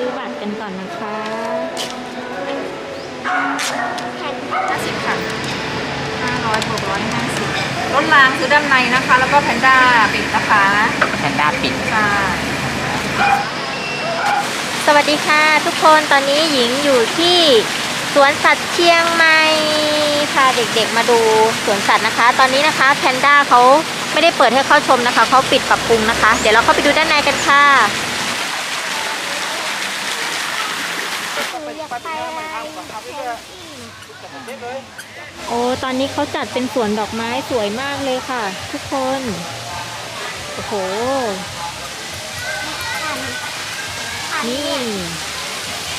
ซื้อบัตรกันก่อนนะคะห้าสิบค่ะห้าร้อยบวกร้อยห้าสิบรถรางคือด้านในนะคะ แล้วก็แพนด้าปิดนะคะแพนด้าปิดใช่สวัสดีค่ะ ทุกคนตอนนี้หญิงอยู่ที่สวนสัตว์เชียงใหม่พาเด็กๆมาดูสวนสัตว์นะคะ ตอนนี้นะคะแพนด้าเขาไม่ได้เปิดให้เข้าชมนะคะเขาปิดปรับปรุงนะคะ เดี๋ยวเราเข้าไปดูด้านในกันค่ะ โอ้ตอนนี้เขาจัดเป็นสวนดอกไม้สวยมากเลยค่ะ ทุกคน โอ้โห นี่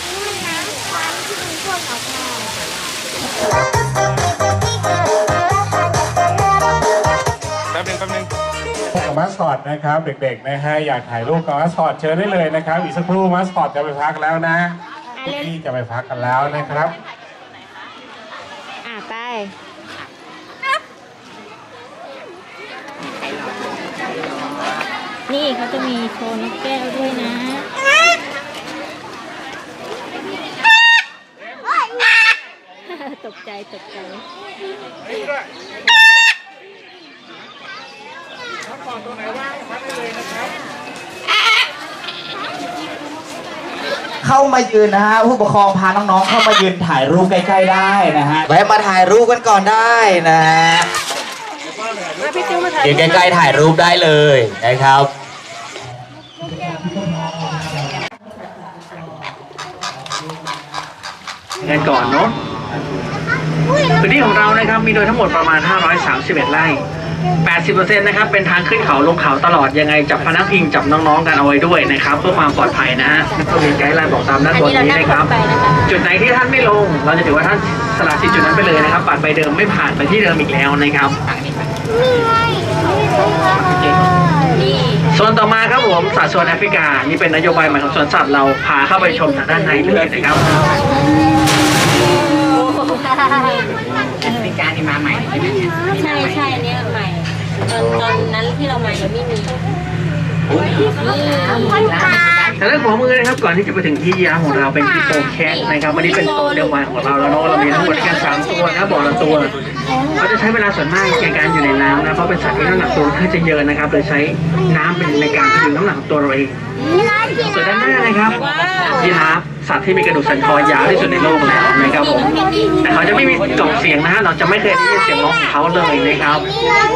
นี่มันน้ำควันที่มันพ่นออกมาแป๊บนึงแป๊บนึงกับมาสคอตนะครับ เด็กๆนะฮะอยากถ่ายรูปกับมาสคอตเชิญได้เลยนะครับ อีกสักครู่มาสคอตจะไปพักแล้วนะ พี่จะไปพักกันแล้วนะครับอะไปนี่เขาจะมีโชว์นกแก้วด้วยนะตกใจตกใจเข้ามายืนนะฮะผู้ปกครองพาน้องๆเข้ามายืนถ่ายรูปใกล้ๆได้นะฮะแวะมาถ่ายรูปกันก่อนได้นะฮะยืนใกล้ๆถ่ายรูปได้เลยนะครับกันก่อนเนาะพื้นที่ของเรานะครับมีโดยทั้งหมดประมาณ 531 ไร่ 80%นะครับเป็นทางขึ้นเขาลงเขาตลอดยังไงจับพนักพิงจับน้องๆกันเอาไว้ด้วยนะครับเพื่อความปลอดภัยนะฮะก็มีไกด์ไลน์บอกตามด้านอันบนนี้เรานี้นั่งนะรคถรับไปนะคะจุดไหนที่ท่านไม่ลง เราจะถือว่าท่านสละสิทธิ์จุดนั้นไปเลยนะครับปัดใบเดิมไม่ผ่านไปที่เดิมอีกแล้วนะครับนี่โซนต่อมาครับผมสัตว์โซนแอฟริกา นี่เป็นนโยบายใหม่ของสวนสัตว์เราพาเข้าไปชมทางด้านในเลยนะครับแอฟริกานี่มาใหม่ใช่ไหมใช่ใช่อันนี้ใหม่ ตอนตอนนั้นที่เรามายังไม่มีทางด้านขวามือนะครับก่อนที่จะไปถึงที่ยาของเราเป็นฮิปโปแคทนะครับวันนี้เป็นตัวเดียววันของเราแล้วเนาะเรามีทั้งหมดด้วยกันสามตัวนะบอกละตัวเขาจะใช้เวลาส่วนมากในการอยู่ในน้ำนะเพราะเป็นสัตว์ที่น้ำหนักตัวค่อนข้างจะเยอะนะครับเลยใช้น้ำเป็นในการพยุงน้ำหนักของตัวเราเองส่วนด้านหน้านะครับยีราฟสัตว์ที่มีกระดูกสันคอยาวที่สุดในโลกแล้วนะครับผมแต่เขาจะไม่มีกล่องเสียงนะฮะเราจะไม่เคยได้ยินเสียงร้องของเขาเลยนะครับแล้ว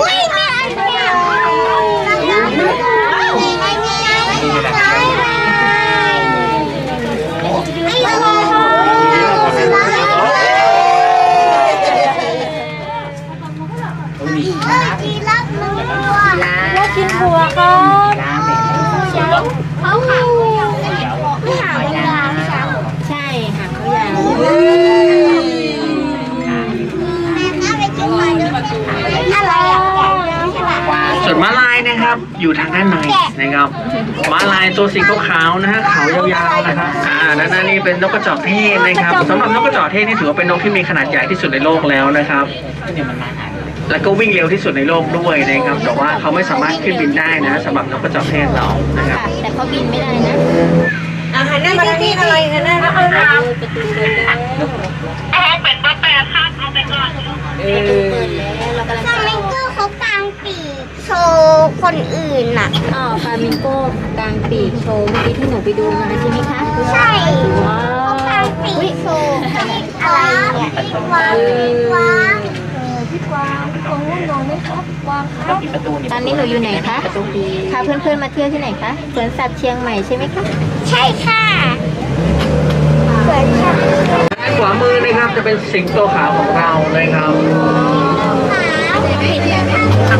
กินบัวก็น้ำเนี่ยเขาขังไม่หางยาวเช้าใช่หางเขายาวอะไรอะส่วนม้าลาย นะครับ อยู่ทางด้านในนะครับม้าลายตัวสีขาวๆนะฮะขาวยาวๆนะครับอ่าด้านหน้านี่เป็นนกกระจอกเทศนะครับสำหรับนกกระจอกเทศนี่ถือว่าเป็นนกที่มีขนาดใหญ่ที่สุดในโลกแล้วนะครับแล้วก็วิ่งเร็วที่สุดในโลกด้วยนะครับ แต่ว่าเขาไม่สามารถขึ้นบินได้นะสำหรับนกกระจอกเทศเรานะครับค่ะแต่เขาบินไม่ได้นะอาหารนั่นมาที่อะไรกันนั่นนะคะประตูเปิดแล้วประตูเปิดแล้วเรากำลังฟลาเข้ามิงโก้เขากางปีกโช ว์คนอื่นน่ะ อ๋อฟลามิงโก้กลางปีกโชว์เมื่อกี้ที่หนูไปดูมาใช่ไหมคะใช่ว้าเขากางวปีกโชว์อะไรเนี่ยพี่กวางพี่กวางพี่กวางพี่กวางง่วงนอนไหมครับกวางครับปิดประตูนี่ตอนนี้หนูอยู่ไหนคะพาเพื่อนๆมาเที่ยวที่ไหนคะสวนสัตว์เชียงใหม่ใช่ไหมคะใช่ค่ะสวนสัตว์ด้านขวามือนะครับจะเป็นสิงโตขาวของเรานะครับ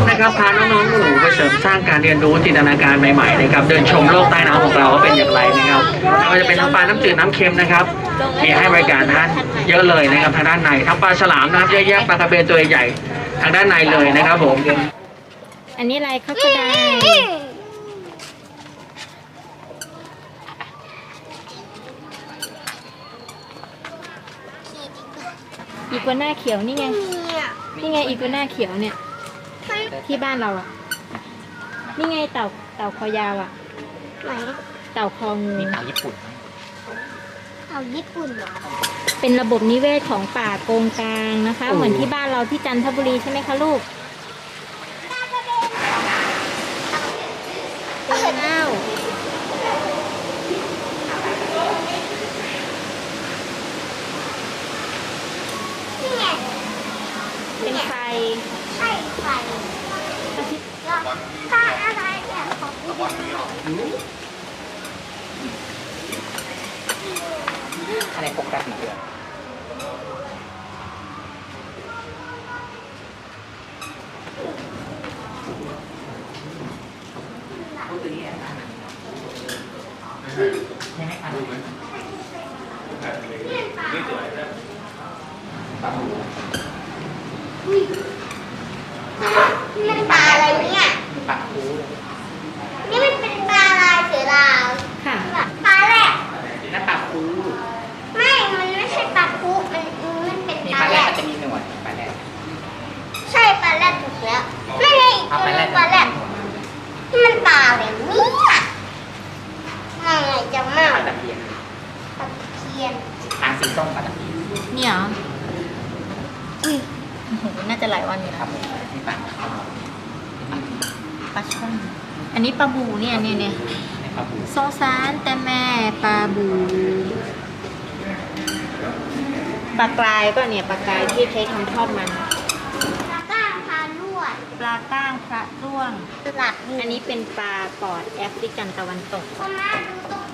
นะครับพาน้องๆหนูไปเสริมสร้างการเรียนรู้จินตนาการใหม่ๆนะครับเดินชมโลกใต้น้ำของเราว่าเป็นอย่างไรนะครับไม่ว่าจะเป็นทั้งปลาน้ำจืดน้ำเค็มนะครับมีให้บริการท่านเยอะเลยนะครับทางด้านในทั้งปลาฉลามนะครับเยอะแยะปลากระเบนตัวใหญ่ทางด้านในเลยนะครับผมอันนี้อะไรข้าวกระไดอีกัวหน้าเขียวนี่ไงเนี่ยนี่ไงอีกัวหน้าเขียวเนี่ย ที่บ้านเราอะ นี่ไงเต่าเต่าคอยาวอะ ไหนเต่าคองูนี่เต่าญี่ปุ่นเขาญี่ปุ่นเหรอเป็นระบบนิเวศของป่าโกงกลางนะคะ เหมือนที่บ้านเราที่จันทบุรีใช่ไหมคะลูกอ้าว นี่ไง เป็นไฟ ใช่ไฟแล้วป้าอะไรเนี่ยของญี่ปุ่น อะไรโฟกัสหน่อยนี่มันปลาอะไรเนี่ย ปากคู นี่มันเป็นปลาลายเสือดาว ค่ะ ปลาแรด นั่นปากคู ไม่ มันไม่ใช่ปลาคุมันมันเป็น มี ป ป ลา ลา แร แรก ด ก็จะมีหนวดปลาแรก ใช่ปลาแรดถูกแล้วไม่ใช่อีกตัวหนึงปลาแรดนี่มันปลาอะไรเนี่ยมันไงจะมาก ปลาตะเพียน ตะเพียน ทางสีส้มปลาตะเพียน เนี่ยเหรออุ้ยโอ้โหน่าจะหลายวันอยู่คนะรับผมมีปลาปลาช่อนอันนี้ปลาบูเนี่ยเนี่ยเนี่ยในปลาบูสงสารแต่แม่ปลาบูปลากรายก็เนี่ยปลากรายที่ใช้ทำทอดมันปลาก้างพาลวดปลาก้างพระร่วง สลัดอันนี้เป็นปลาปอดแอฟริกันตะวันตกมามาดูตรง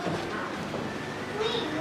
นี่ปลาดุ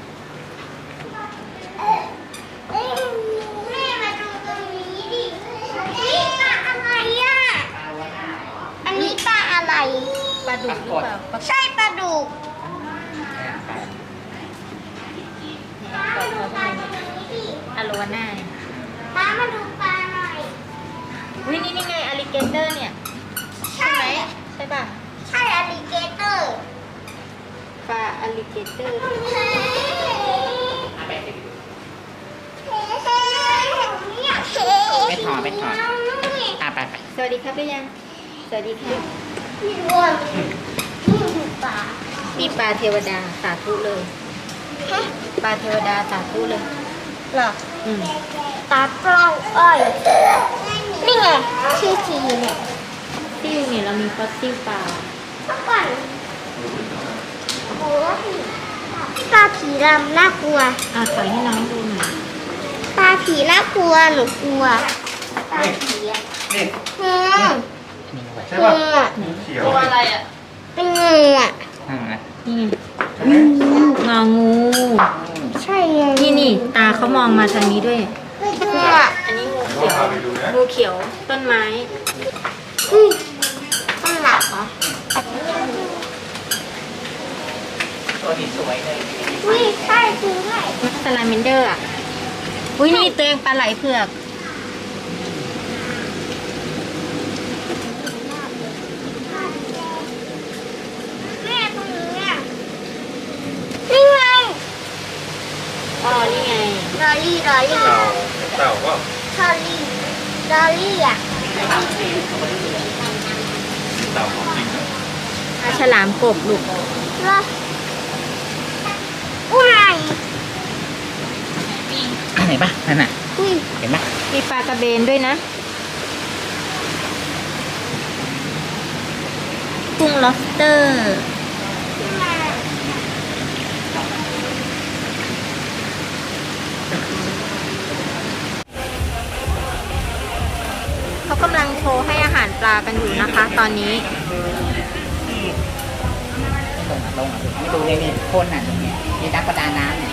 อลิเกเตอร์เฮ้ยเอไปสิเฮ้ยเนี่ยไม่ถอดไม่ถอดอะไปไปสวัสดีครับหรือยัง สวัสดีครับนี่อ้วนนี่ปลานี่ปลาเทวดาสาธุเลยฮะปลาเทวดาสาธุเลยเหรออืมปลาปล้องอ้อยนี่ไงชื่อทีเนี่ยซิ่วเนี่ยเรามีฟอสซิลปลาเมื่อก่อนโอ้ย ปลาผีดำน่ากลัว อะถอยให้น้องดูหน่อยปลาผีน่ากลัวหนูกลัว ปลาผีอะนี่อืมนี่ไว้ใช่ป่ะงูอะเขียวตัวอะไรอะเป็นงูอะอ่านี่ไงใช่ไหมงองู ใช่ไงนี่นี่ตาเขามองมาทางนี้ด้วยงูอะอันนี้งูเขียวงูเขียวต้นไม้อุ้ยต้องหลับเหรอ ตัวนี้สวยเลย อุ้ยใช่จริงด้วย สลาเมนเดอร์อะอุ้ยนี่ตัวเองปลาไหลเผือก แม่ตรงนี้อะนี่ไงอ๋อ นี่ไง ดอลลี่ดอลลี่เต่าก็ดอลลี่ดอลลี่อะเต่าของจริงนะ ปลาฉลามกบลูกเหรออุ้ย เห็นปะนั่นน่ะอุ้ยเห็นปะมีปลากระเบนด้วยนะกุ้งล็อบสเตอร์เขากำลังโชว์ให้อาหารปลากันอยู่นะคะ ตอนนี้ลงอะลงอะไม่ดูเลยนี่โคนน่ะตรงเนี้ยมีนักประดาน้ำเนี่ย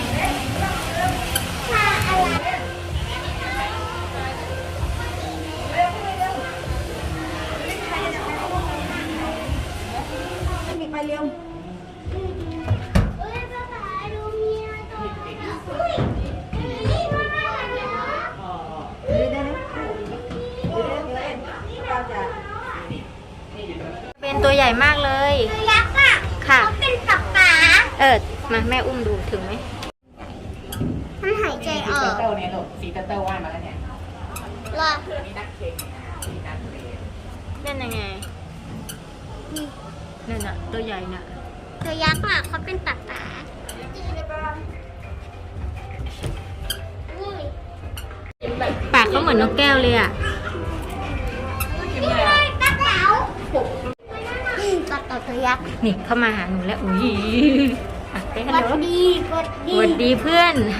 เอ้ยป้าป๋าดูเมียตัวอุ้ยนี่มามาหันเหรอเป็นตัวใหญ่มากเลยตัวยักษ์อะค่ะเขาเป็นปับป๋าเออ มาแม่อุ้มดูถึงไหมมันหายใจซีออเตอกร์เตอร์เนี่ยลูกซีเตอร์เตอร์ว่ายมาแล้วเนี่ยเหรอนี่นักเก่งนี่นักเรียนนั่นยังไง นั่นน่ะตัวใหญ่น่ะตัวยักษ์อะเขาเป็นปักป๋านี่ปากเขาเหมือนนกแก้วเลยอะนี่ไงกระเป๋าปากเต่าตัวยักษ์นี่เข้ามาหาหนูแล้วอุ้ยอะเต้นกฮัลดโหลดีกดสดีวัสดีเพื่อนนี่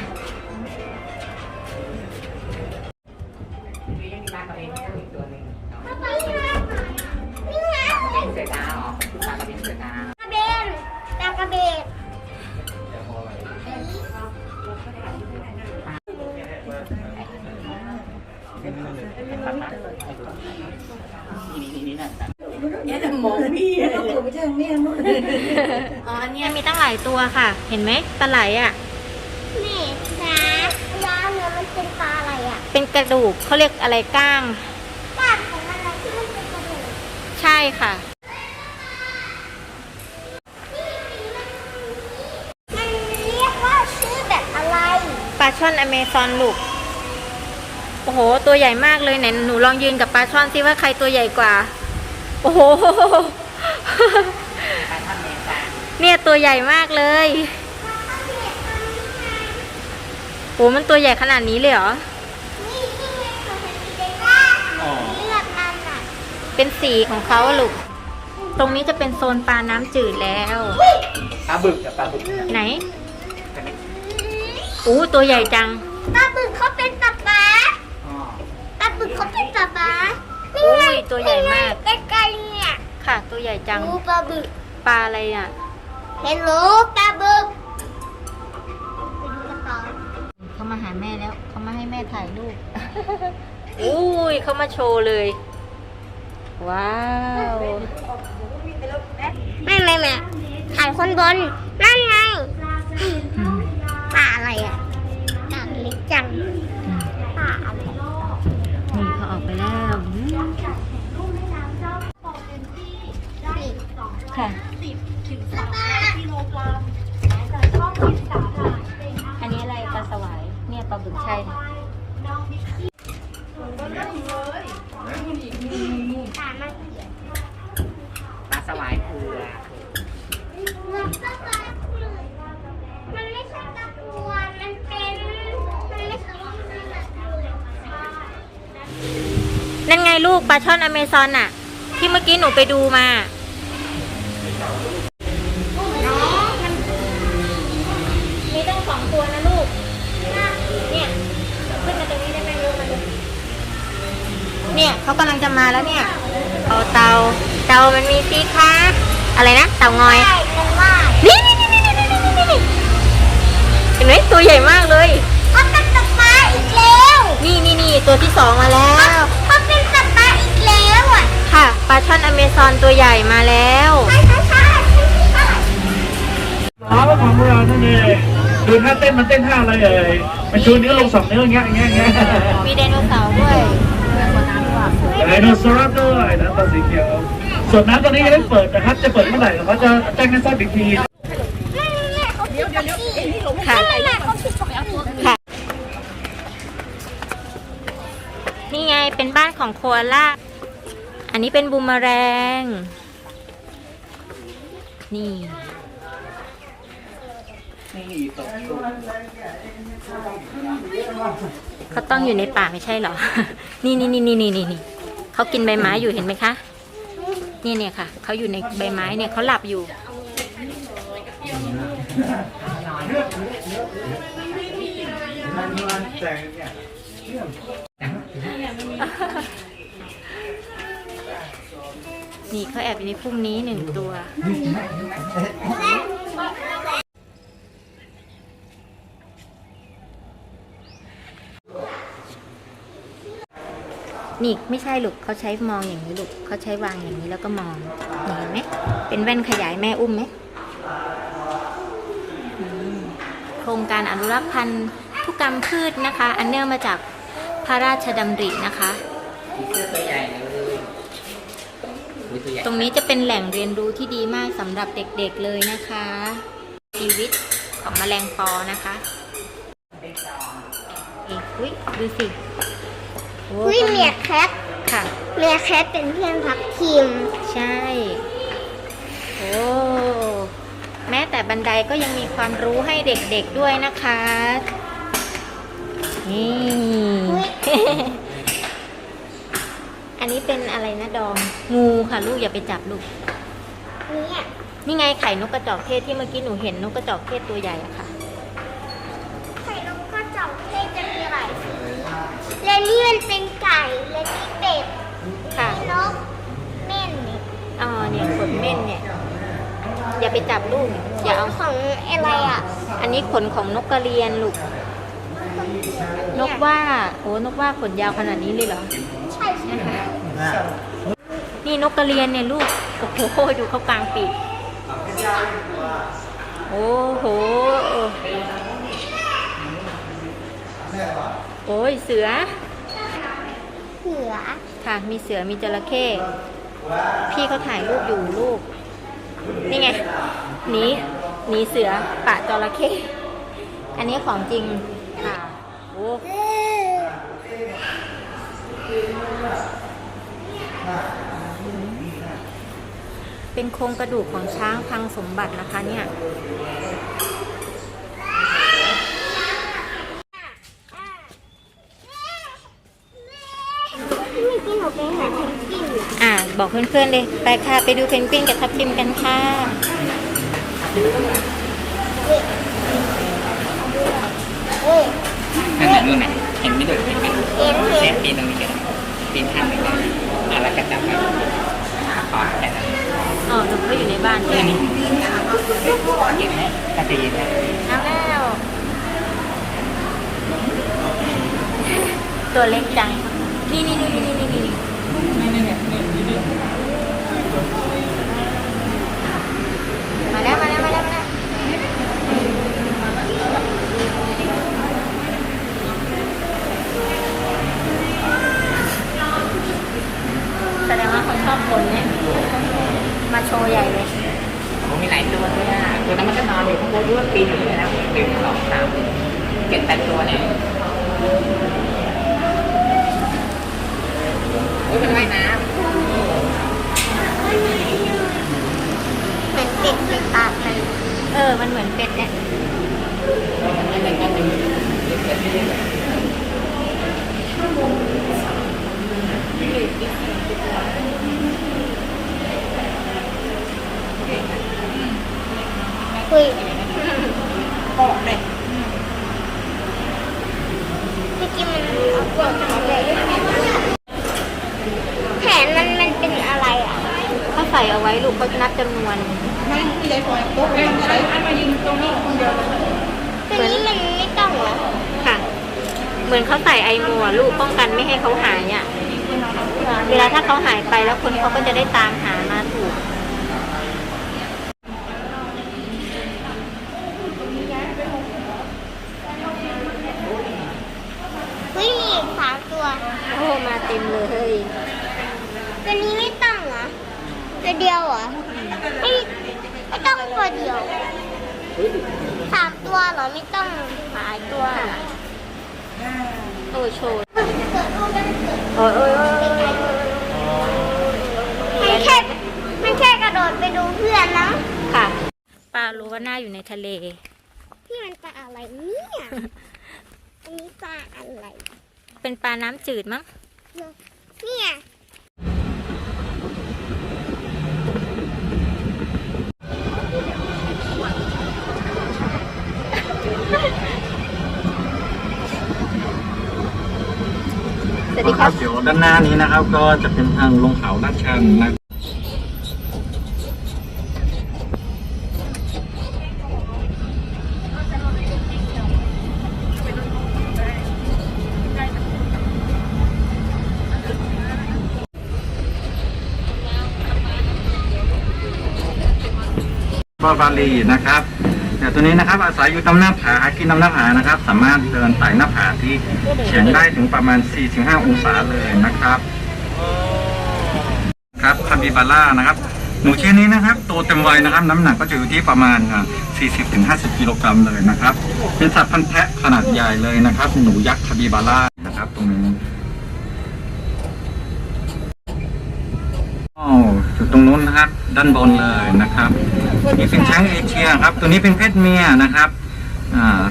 เห็นไหมปลาไหลอะนี่นะยาวเนี่ยมันเป็นปลาอะไรอะ เป็นกระดูกเขาเรียกอะไรก้างกล้ามของมันอะไรที่มันเป็นกระดูกใช่ค่ะมันเรียกว่าชื่อแบบอะไรปลาช่อนอเมซอนลูกโอ้โห ตัวใหญ่มากเลยไหนหนูลองยืนกับปลาช่อนซิว่าใครตัวใหญ่กว่า โอ้โหเนี่ยตัวใหญ่มากเลย โอ้มันตัวใหญ่ขนาดนี้เลยเหรอ นี่นี่ไงของมันมีเดต้าเลือกมันอะเป็นสีของเขาอะลูก ตรงนี้จะเป็นโซนปลาน้ำจืดแล้ว ปลาบึกกับปลาบึกไหน อู้ตัวใหญ่จัง ปลาบึกเขาเป็นปลาปลาอ๋อปลาบึกเขาเป็นปลาปลาอุ้ยตัวใหญ่มากใกล้ๆเนี่ยค่ะตัวใหญ่จัง ดูปลาบึกปลาอะไรอะ เห็นหนูปลาบึก มาหาแม่แล้ว เขามาให้แม่ถ่ายรูป อุ้ยเขามาโชว์เลย ว้าวไม่ไม่ไม่ถ่ายคนบน นั่นไงปลาอะไรอะปลาเล็กจังปลาอะไรนี่เขาออกไปแล้วอืมค่ะอั ปลาบึกใช่ค่ะปลามันปลาสวายเผือกมันก็ปลาเปลือกมันไม่ใช่ตะกรวดมันเป็น มันไม่ใช่ว่ามันแบบเปลือกนั่นไงลูกปลาช่อนอเมซอนอะที่เมื่อกี้หนูไปดูมา มาแล้วเนี่ย เอาเตา เตามันมีสีคะอะไรนะ เตางอยใช่มันว่านี่นี่นี่นี่นี่นี่นี่นี่เห็นไหมตัวใหญ่มากเลย เขาเป็นตะปลาอีกแล้วนี่นี่นี่ตัวที่สองมาแล้ว เขาเป็นตะปลาอีกแล้วอะค่ะ ปลาช่อนอเมซอนตัวใหญ่มาแล้ว ใช่ใช่ใช่ใช่อ๋อของเรานั่นเองดูท่าเต้นมันเต้นท่าอะไรเอ่ยมันชูนิ้วลงสองนิ้วอย่างเงี้ยอย่างเงี้ยอย่างเงี้ย มีไดโนเสาร์ด้วย ไดโนเสาร์ด้วยนะตัวสีเขียวส่วนน้ำตอนนี้ยังไม่เปิดนะครับ จะเปิดเมื่อไหร่เราก็จะแจ้งให้ทราบอีกทีค่ะเขาผิดปกติค่ะ นี่ไงเป็นบ้านของโคอาล่า อันนี้เป็นบูมแรง นี่เขาต้องอยู่ในป่าไม่ใช่เหรอ นี่นี่นี่นี่นี่นี่ เขากินใบไม้อยู่เห็นไหมคะนี่เนี่ยค่ะเขาอยู่ในใบไม้เนี่ยเขาหลับอยู่นี่เขาแอบอยู่ในพุ่มนี้หนึ่งตัว นี่ไม่ใช่ลูกเขาใช้มองอย่างนี้ลูกเขาใช้วางอย่างนี้แล้วก็มองนี่เห็นไหมเป็นแว่นขยายแม่อุ้มไหมอืมโครงการอนุรักษ์พันธุกรรมพืชนะคะ อันเนื่องมาจากพระราชดำรินะคะตัวใหญ่เลยอุ๊ยตัวใหญ่ตรงนี้จะเป็นแหล่งเรียนรู้ที่ดีมากสำหรับเด็กๆเลยนะคะ ชีวิตของแมลงปอนะคะเอ้ยอุ้ยดูสิ โอุ้ยเมียแคทค่ะ เมียแคทเป็นเพื่อนพักทีม ใช่ โอ้แม้แต่บันไดก็ยังมีความรู้ให้เด็กๆด้วยนะคะ นี่ อันนี้เป็นอะไรนะดอมงูค่ะลูกอย่าไปจับลูกเนี่ยนี่ไงไข่นกกระจอกเทศที่เมื่อกี้หนูเห็นนกกระจอกเทศตัวใหญ่อะค่ะ ไข่นกกระจอกเทศจะมีหลายสีและ นี่มันเป็นไก่และนี่เป็ดค่ะ นี่นกเม่นเนี่ยอ๋อเนี่ยขนเม่นเนี่ย อย่าไปจับลูกอย่าเอา ของอะไรอะอันนี้ขนของนกกระเรียนลูก นกว่า โอ้นกว่าขนยาวขนาดนี้เลยเหรอ ใช่ใช่ไหมนี่นกกระเรียนเนี่ยลูก โอ้โห ดูเขากลางปีกโอ้โห โอ้ยเสือเสื อ ค่ะ มีเสือมีจระเข้ พี่เขาถ่ายรูปอยู่ลูก นี่ไง หนี หนีเสือ ปะจระเข้ อันนี้ของจริง ค่ะ โอ้เป็นโครงกระดูกของช้างพังสมบัตินะคะเนี่ย เมื่อกี้หนูไปหาเพนกวินอยู่ อ่า บอกเพื่อนๆเลย ไปค่ะ ไปดูเพนกวินกับทับทิมกันค่ะเอ้ยนั่นน่ะนู่นน่ะเห็นไม่ดูเห็นไหมเห็นเห็นปีนตรงนี้ก็ได้ปีนข้ามไปได้อะแล้วก็จับไปขอแค่นั้นอ๋อหนูก็อยู่ในบ้านใช่ไหมเย็นไหมก็จะเย็นนะน้ำแล้ว ตัวเล็กจังนี่นี่นี่นี่นี่นี่ มาแล้วมาแล้วมาแล้วมาแล้วแสดงว่าเขาชอบคนเนี่ยมาโชว์ใหญ่เลยผมมีหลายตัวด้วยอะตัวนั้นมันก็นอนอยู่ข้างบนด้วยปีนอยู่เลยนะหนึ่งสองสามเจ็ดแปดตัวเนี่ยโอ้ยมันว่ายน้เป็นเป็ดป็นตาไก่เออ มันเหมือนเป็ดเนี่ยคุยบอกเมื่อกี้มันเอาปวดขาเลยแขนมันมันเป็นอะไรอะเขาใส่เอาไว้ลูกเขานับจำนวน ตัวนี้มันไม่ต้องเหรอ ค่ะ เหมือนเขาใส่ไอโมัวลูกป้องกันไม่ให้เขาหายอะ เวลาถ้าเขาหายไปแล้วคนเขาก็จะได้ตามหามาถูก เฮ้ยมีอีกสามตัว โอ้มาเต็มเลย ตัวนี้ไม่ต้องเหรอ ตัวเดียวเหรอ ไม่ไม่ ต้องตัวเดียวสามตัวเหรอไม่ต้องหลายตัวเหรอโอ้โชว์โอ้ยโอ้ยโอ้ยมันแค่มันแค่กระโดดไปดูเพื่อนนะค่ะปลารู้ว่าหน้าอยู่ในทะเล พี่มันปลาอะไรเนี่ย อันนี้ปลาอะไร เป็นปลาน้ำจืดมั้งเนี่ย สวัสำดีครับเดี๋ยวด้านหน้านี้นะครับ ก็จะเป็นทางลงเขาลาดชันนะบาบาลีนะครับ เดี๋ยวตัวนี้นะครับอาศัยอยู่ตามหน้าผากินตามหน้าผานะครับ สามารถเดินไต่หน้าผาที่เฉียงได้ถึงประมาณ 4-5 องศาเลยนะครับครับคาบิบาร่านะครับหนูเชิ้นนี้นะครับโตเต็มวัยนะครับ น้ำหนักก็จะอยู่ที่ประมาณ 40-50 กิโลกรัมเลยนะครับ เป็นสัตว์พันธุ์แพะขนาดใหญ่เลยนะครับ หนูยักษ์คาบิบาร่านะครับตรงนี้อ๋ออยู่ตรงนู้นนะครับ ด้านบนเลยนะครับ นี่เป็นช้างเอเชียครับ ตัวนี้เป็นเพศเมียนะครับอ่า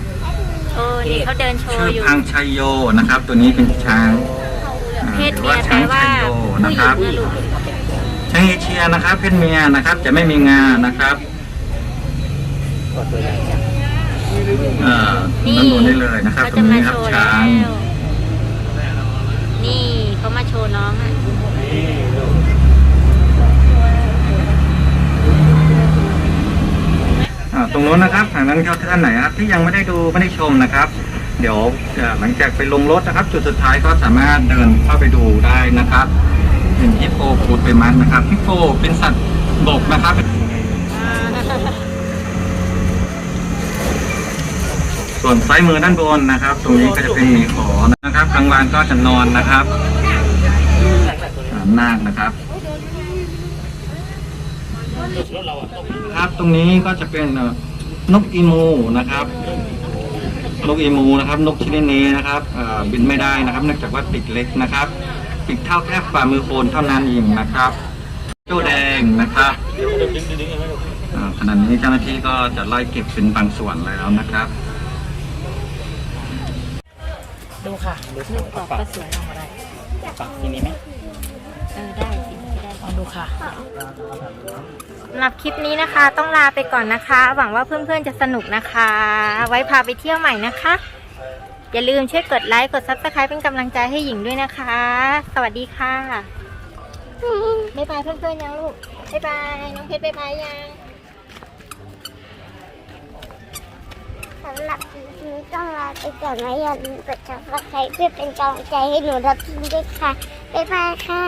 โอ้นี่เขาเดินโชชื่ว์ออยู่ พังชัยโยนะครับ ตัวนี้เป็นช้างอ่าเพศหรือเมียว่าแปลช้างว่าชัยโยผู้นะหคญิรับ งนะลูกช้างเอเชียนะครับ เพศเมียนะครับ จะไม่มีงานะครับเอ่อนี่ด้านบนได้เลยนะครับเขาตรจะงมานี้คโชรับว์ช้างแล้วนี่เขามาโชว์น้องอะ อ่าตรงนู้นนะครับทางนั้นเขาท่านไหนนะครับที่ยังไม่ได้ดูไม่ได้ชมนะครับ เดี๋ยวเอ่อหลังจากไปลงรถนะครับ จุดสุดท้ายก็สามารถเดินเข้าไปดูได้นะครับเป็นฮิปโปพูดไปมันนะครับฮิปโปเป็นสัตว์บกนะครับ ส่วนซ้ายมือด้านบนนะครับ ตรงนี้ก็จะเป็นหมีขอนะครับกลางวันก็จะนอนนะครับอ่านาคนะครับ ครับตรงนี้ก็จะเป็นนกอีมูนะครับ นกอีมูนะครับนกชนิดนี้นะครับบินไม่ได้นะครับ เนื่องจากว่าปีกเล็กนะครับปีกเท่าแค่ฝ่ามือโคนเท่านั้นเองนะครับเจ้าแดงนะครับอ่าขณะนี้เจ้าหน้าที่ก็จะไล่เก็บเป็นบางส่วนแล้วนะครับ ดูค่ะลูกกรอบก็สวยปักที่นี้ไหมเออได้ สิได้ลองดูค่ะ สำหรับคลิปนี้นะคะ ต้องลาไปก่อนนะคะ หวังว่าเพื่อนๆจะสนุกนะคะ ไว้พาไปเที่ยวใหม่นะคะ อย่าลืมช่วยกดไลค์กดซับสไครป์เป็นกำลังใจให้หญิงด้วยนะคะ สวัสดีค่ะบ๊ายบายเพื่อนๆยังลูกบ๊ายบายน้องเพชรบ๊ายบายยังสำหรับคลิปนี้ต้องลาไปก่อนนะอย่าลืมกดซับสไครต์เพื่อเป็นกำลังใจให้หนูรับพิมด้วยค่ะบ๊ายบายค่ะ